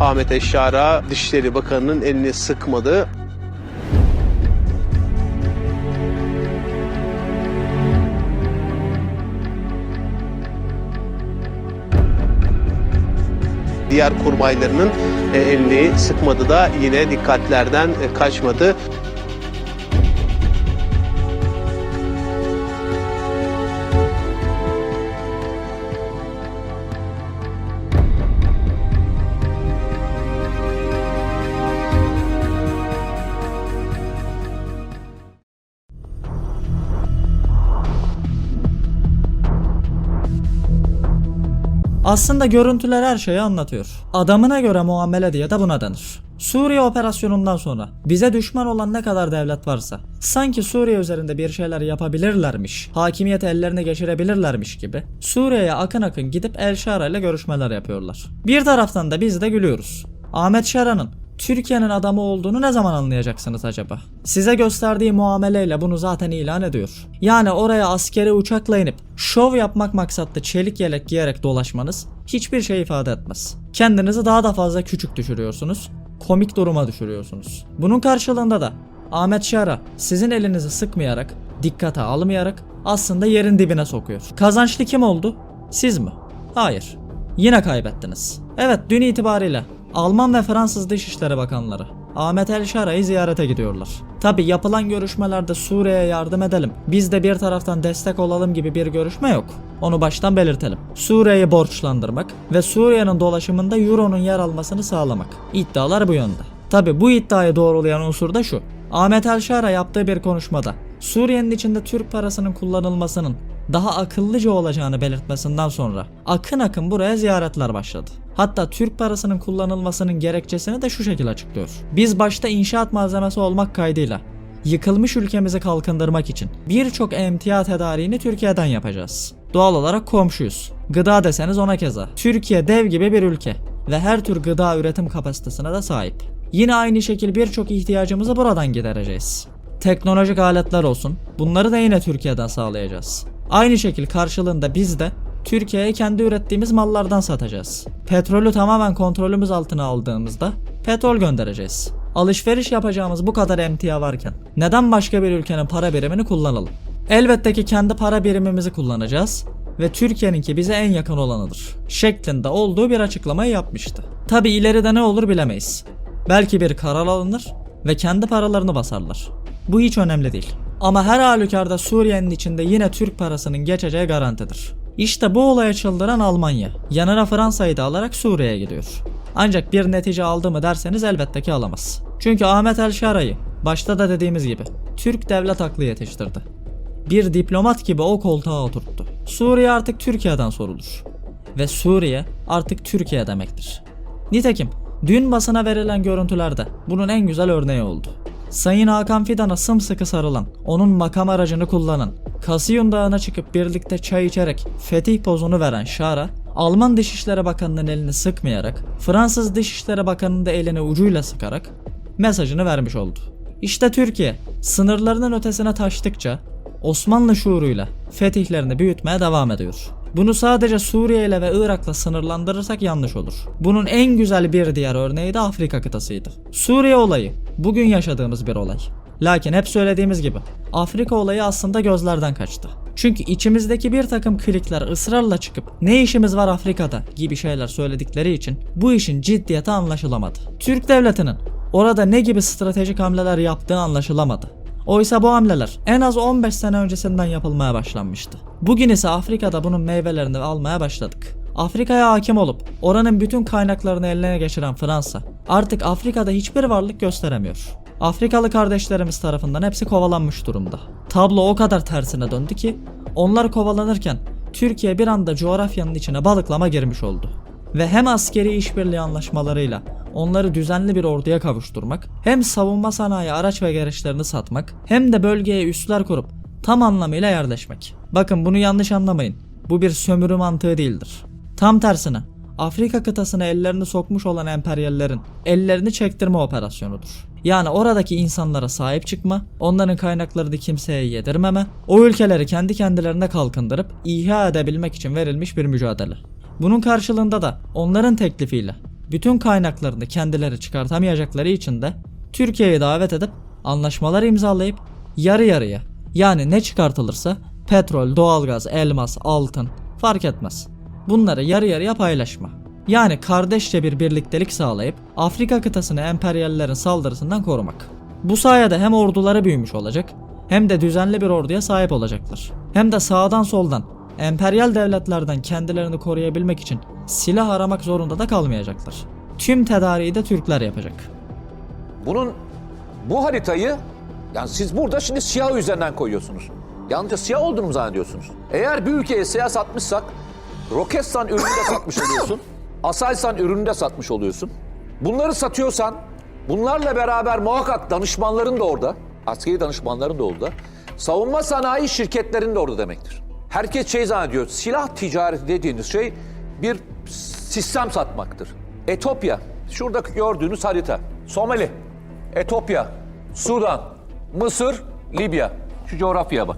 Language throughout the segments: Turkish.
Ahmet Eşşar'a Dışişleri Bakanı'nın elini sıkmadı. Diğer kurmaylarının e, elini sıkmadı da yine dikkatlerden e, kaçmadı. Aslında görüntüler her şeyi anlatıyor. Adamına göre muamele diye de buna denir. Suriye operasyonundan sonra bize düşman olan ne kadar devlet varsa sanki Suriye üzerinde bir şeyler yapabilirlermiş, hakimiyeti ellerine geçirebilirlermiş gibi Suriye'ye akın akın gidip El Şara ile görüşmeler yapıyorlar. Bir taraftan da biz de gülüyoruz. Ahmet Şara'nın Türkiye'nin adamı olduğunu ne zaman anlayacaksınız acaba? Size gösterdiği muameleyle bunu zaten ilan ediyor. Yani oraya askeri uçakla inip şov yapmak maksatlı çelik yelek giyerek dolaşmanız hiçbir şey ifade etmez. Kendinizi daha da fazla küçük düşürüyorsunuz, komik duruma düşürüyorsunuz. Bunun karşılığında da Ahmet Şara sizin elinizi sıkmayarak, dikkate almayarak aslında yerin dibine sokuyor. Kazançlı kim oldu? Siz mi? Hayır. Yine kaybettiniz. Evet dün itibariyle Alman ve Fransız Dışişleri Bakanları Ahmet El Şara'yı ziyarete gidiyorlar. Tabi yapılan görüşmelerde Suriye'ye yardım edelim, biz de bir taraftan destek olalım gibi bir görüşme yok. Onu baştan belirtelim. Suriye'yi borçlandırmak ve Suriye'nin dolaşımında Euro'nun yer almasını sağlamak. İddialar bu yönde. Tabi bu iddiayı doğrulayan unsur da şu. Ahmet El Şara yaptığı bir konuşmada Suriye'nin içinde Türk parasının kullanılmasının daha akıllıca olacağını belirtmesinden sonra akın akın buraya ziyaretler başladı. Hatta Türk parasının kullanılmasının gerekçesini de şu şekilde açıklıyor. Biz başta inşaat malzemesi olmak kaydıyla yıkılmış ülkemizi kalkındırmak için birçok emtia tedariğini Türkiye'den yapacağız. Doğal olarak komşuyuz. Gıda deseniz ona keza. Türkiye dev gibi bir ülke ve her tür gıda üretim kapasitesine de sahip. Yine aynı şekil birçok ihtiyacımızı buradan gidereceğiz. Teknolojik aletler olsun. Bunları da yine Türkiye'den sağlayacağız. Aynı şekil karşılığında biz de Türkiye'ye kendi ürettiğimiz mallardan satacağız. Petrolü tamamen kontrolümüz altına aldığımızda petrol göndereceğiz. Alışveriş yapacağımız bu kadar emtia varken neden başka bir ülkenin para birimini kullanalım? Elbette ki kendi para birimimizi kullanacağız ve Türkiye'ninki bize en yakın olanıdır. Şeklinde olduğu bir açıklamayı yapmıştı. Tabi ileride ne olur bilemeyiz. Belki bir karar alınır ve kendi paralarını basarlar. Bu hiç önemli değil. Ama her halükarda Suriye'nin içinde yine Türk parasının geçeceği garantidir. İşte bu olaya çıldıran Almanya. Yanına Fransa'yı da alarak Suriye'ye gidiyor. Ancak bir netice aldı mı derseniz elbette ki alamaz. Çünkü Ahmet El Şara'yı başta da dediğimiz gibi Türk devlet aklı yetiştirdi. Bir diplomat gibi o koltuğa oturttu. Suriye artık Türkiye'den sorulur. Ve Suriye artık Türkiye demektir. Nitekim dün basına verilen görüntülerde bunun en güzel örneği oldu. Sayın Hakan Fidan'a sımsıkı sarılan, onun makam aracını kullanan, Kasiyun Dağı'na çıkıp birlikte çay içerek fetih pozunu veren Şara, Alman Dışişleri Bakanı'nın elini sıkmayarak, Fransız Dışişleri Bakanı'nın da elini ucuyla sıkarak mesajını vermiş oldu. İşte Türkiye sınırlarının ötesine taştıkça Osmanlı şuuruyla fetihlerini büyütmeye devam ediyor. Bunu sadece Suriye ile ve Irak'la sınırlandırırsak yanlış olur. Bunun en güzel bir diğer örneği de Afrika kıtasıydı. Suriye olayı bugün yaşadığımız bir olay. Lakin hep söylediğimiz gibi Afrika olayı aslında gözlerden kaçtı. Çünkü içimizdeki bir takım klikler ısrarla çıkıp ne işimiz var Afrika'da gibi şeyler söyledikleri için bu işin ciddiyeti anlaşılamadı. Türk devletinin orada ne gibi stratejik hamleler yaptığı anlaşılamadı. Oysa bu hamleler en az 15 sene öncesinden yapılmaya başlanmıştı. Bugün ise Afrika'da bunun meyvelerini almaya başladık. Afrika'ya hakim olup oranın bütün kaynaklarını eline geçiren Fransa artık Afrika'da hiçbir varlık gösteremiyor. Afrikalı kardeşlerimiz tarafından hepsi kovalanmış durumda. Tablo o kadar tersine döndü ki onlar kovalanırken Türkiye bir anda coğrafyanın içine balıklama girmiş oldu. Ve hem askeri işbirliği anlaşmalarıyla onları düzenli bir orduya kavuşturmak, hem savunma sanayi araç ve gereçlerini satmak, hem de bölgeye üsler kurup tam anlamıyla yerleşmek. Bakın bunu yanlış anlamayın. Bu bir sömürü mantığı değildir. Tam tersine Afrika kıtasına ellerini sokmuş olan emperyallerin ellerini çektirme operasyonudur. Yani oradaki insanlara sahip çıkma, onların kaynaklarını kimseye yedirmeme, o ülkeleri kendi kendilerine kalkındırıp ihya edebilmek için verilmiş bir mücadele. Bunun karşılığında da onların teklifiyle bütün kaynaklarını kendileri çıkartamayacakları için de Türkiye'yi davet edip anlaşmalar imzalayıp yarı yarıya yani ne çıkartılırsa petrol, doğalgaz, elmas, altın fark etmez. Bunları yarı yarıya paylaşma. Yani kardeşçe bir birliktelik sağlayıp Afrika kıtasını emperyallerin saldırısından korumak. Bu sayede hem orduları büyümüş olacak hem de düzenli bir orduya sahip olacaklar. Hem de sağdan soldan emperyal devletlerden kendilerini koruyabilmek için silah aramak zorunda da kalmayacaklar. Tüm tedariği de Türkler yapacak. Bunun bu haritayı yani siz burada şimdi siyah üzerinden koyuyorsunuz. Yalnızca siyah olduğunu mu zannediyorsunuz? Eğer bir ülkeye siyah satmışsak Roketsan ürünü de satmış oluyorsun. Aselsan ürünü de satmış oluyorsun. Bunları satıyorsan bunlarla beraber muhakkak danışmanların da orada. Askeri danışmanların da orada. Savunma sanayi şirketlerinin de orada demektir. Herkes şey zannediyor. Silah ticareti dediğiniz şey bir sistem satmaktır. Etopya, şuradaki gördüğünüz harita. Somali, Etopya, Sudan, Mısır, Libya. Şu coğrafyaya bak.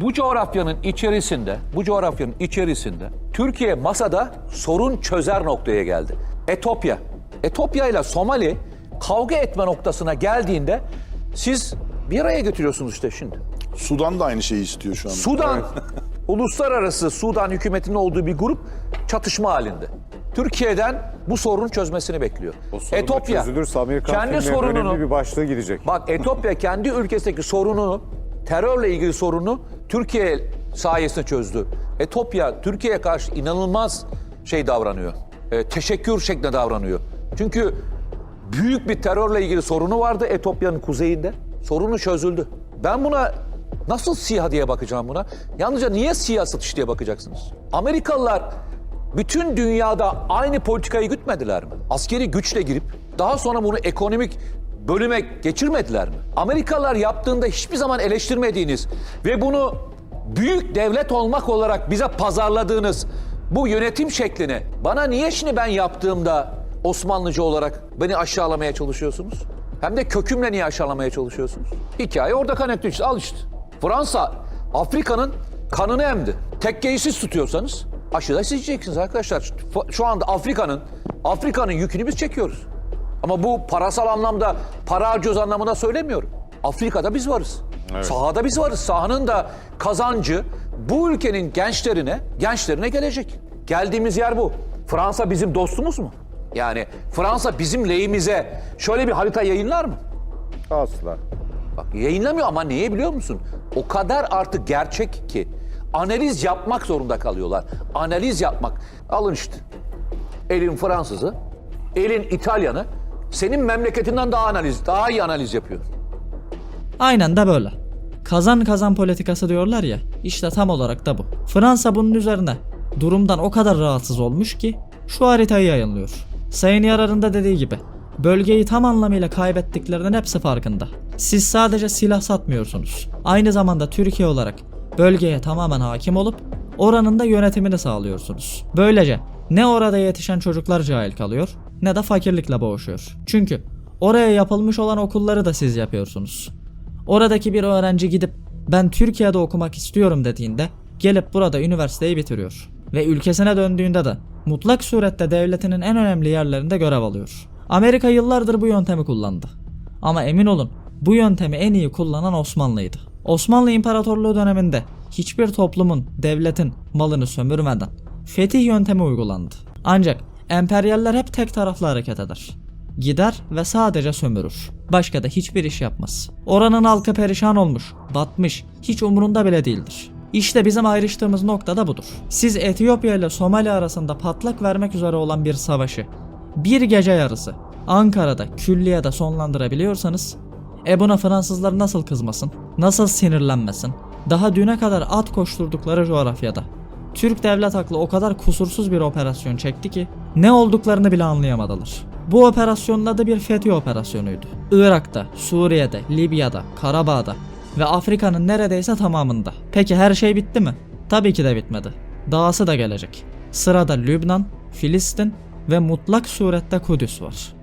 Bu coğrafyanın içerisinde, bu coğrafyanın içerisinde Türkiye masada sorun çözer noktaya geldi. Etopya. Etopya ile Somali kavga etme noktasına geldiğinde siz bir araya götürüyorsunuz işte şimdi. Sudan da aynı şeyi istiyor şu anda. Sudan, uluslararası Sudan hükümetinin olduğu bir grup çatışma halinde. Türkiye'den bu sorunu çözmesini bekliyor. O sorun Etopya çözülürse Amerikan kendi sorununu bir başlığı gidecek. Bak Etopya kendi ülkesindeki sorununu, terörle ilgili sorunu Türkiye sayesinde çözdü. Etopya Türkiye'ye karşı inanılmaz şey davranıyor. E, teşekkür şeklinde davranıyor. Çünkü büyük bir terörle ilgili sorunu vardı Etopya'nın kuzeyinde. Sorunu çözüldü. Ben buna nasıl siyah diye bakacağım buna? Yalnızca niye siyah satış diye bakacaksınız? Amerikalılar bütün dünyada aynı politikayı gütmediler mi? Askeri güçle girip daha sonra bunu ekonomik bölüme geçirmediler mi? Amerikalılar yaptığında hiçbir zaman eleştirmediğiniz ve bunu büyük devlet olmak olarak bize pazarladığınız bu yönetim şeklini bana niye şimdi ben yaptığımda Osmanlıcı olarak beni aşağılamaya çalışıyorsunuz? Hem de kökümle niye aşağılamaya çalışıyorsunuz? Hikaye orada kaynaklı işte al işte. Fransa Afrika'nın kanını emdi. Tekkeyi siz tutuyorsanız aşıda siz arkadaşlar. Şu anda Afrika'nın Afrika'nın yükünü biz çekiyoruz. Ama bu parasal anlamda para harcıyoruz anlamında söylemiyorum. Afrika'da biz varız. Sahada biz varız. Sahanın da kazancı bu ülkenin gençlerine, gençlerine gelecek. Geldiğimiz yer bu. Fransa bizim dostumuz mu? Yani Fransa bizim lehimize şöyle bir harita yayınlar mı? Asla. Bak yayınlamıyor ama niye biliyor musun? O kadar artık gerçek ki analiz yapmak zorunda kalıyorlar. Analiz yapmak. Alın işte. Elin Fransızı, elin İtalyanı senin memleketinden daha analiz, daha iyi analiz yapıyor. Aynen de böyle. Kazan kazan politikası diyorlar ya, işte tam olarak da bu. Fransa bunun üzerine durumdan o kadar rahatsız olmuş ki şu haritayı yayınlıyor. Sayın Yarar'ın dediği gibi bölgeyi tam anlamıyla kaybettiklerinin hepsi farkında. Siz sadece silah satmıyorsunuz. Aynı zamanda Türkiye olarak bölgeye tamamen hakim olup oranın da yönetimini sağlıyorsunuz. Böylece ne orada yetişen çocuklar cahil kalıyor ne de fakirlikle boğuşuyor. Çünkü oraya yapılmış olan okulları da siz yapıyorsunuz. Oradaki bir öğrenci gidip ben Türkiye'de okumak istiyorum dediğinde gelip burada üniversiteyi bitiriyor. Ve ülkesine döndüğünde de mutlak surette devletinin en önemli yerlerinde görev alıyor. Amerika yıllardır bu yöntemi kullandı. Ama emin olun bu yöntemi en iyi kullanan Osmanlı'ydı. Osmanlı İmparatorluğu döneminde hiçbir toplumun, devletin malını sömürmeden fetih yöntemi uygulandı. Ancak emperyaller hep tek taraflı hareket eder. Gider ve sadece sömürür. Başka da hiçbir iş yapmaz. Oranın halkı perişan olmuş, batmış, hiç umurunda bile değildir. İşte bizim ayrıştığımız nokta da budur. Siz Etiyopya ile Somali arasında patlak vermek üzere olan bir savaşı bir gece yarısı Ankara'da külliyede sonlandırabiliyorsanız e buna Fransızlar nasıl kızmasın? Nasıl sinirlenmesin? Daha düne kadar at koşturdukları coğrafyada Türk devlet aklı o kadar kusursuz bir operasyon çekti ki ne olduklarını bile anlayamadılar. Bu operasyonun adı bir fethi operasyonuydu. Irak'ta, Suriye'de, Libya'da, Karabağ'da ve Afrika'nın neredeyse tamamında. Peki her şey bitti mi? Tabii ki de bitmedi. Dahası da gelecek. Sırada Lübnan, Filistin ve mutlak surette Kudüs var.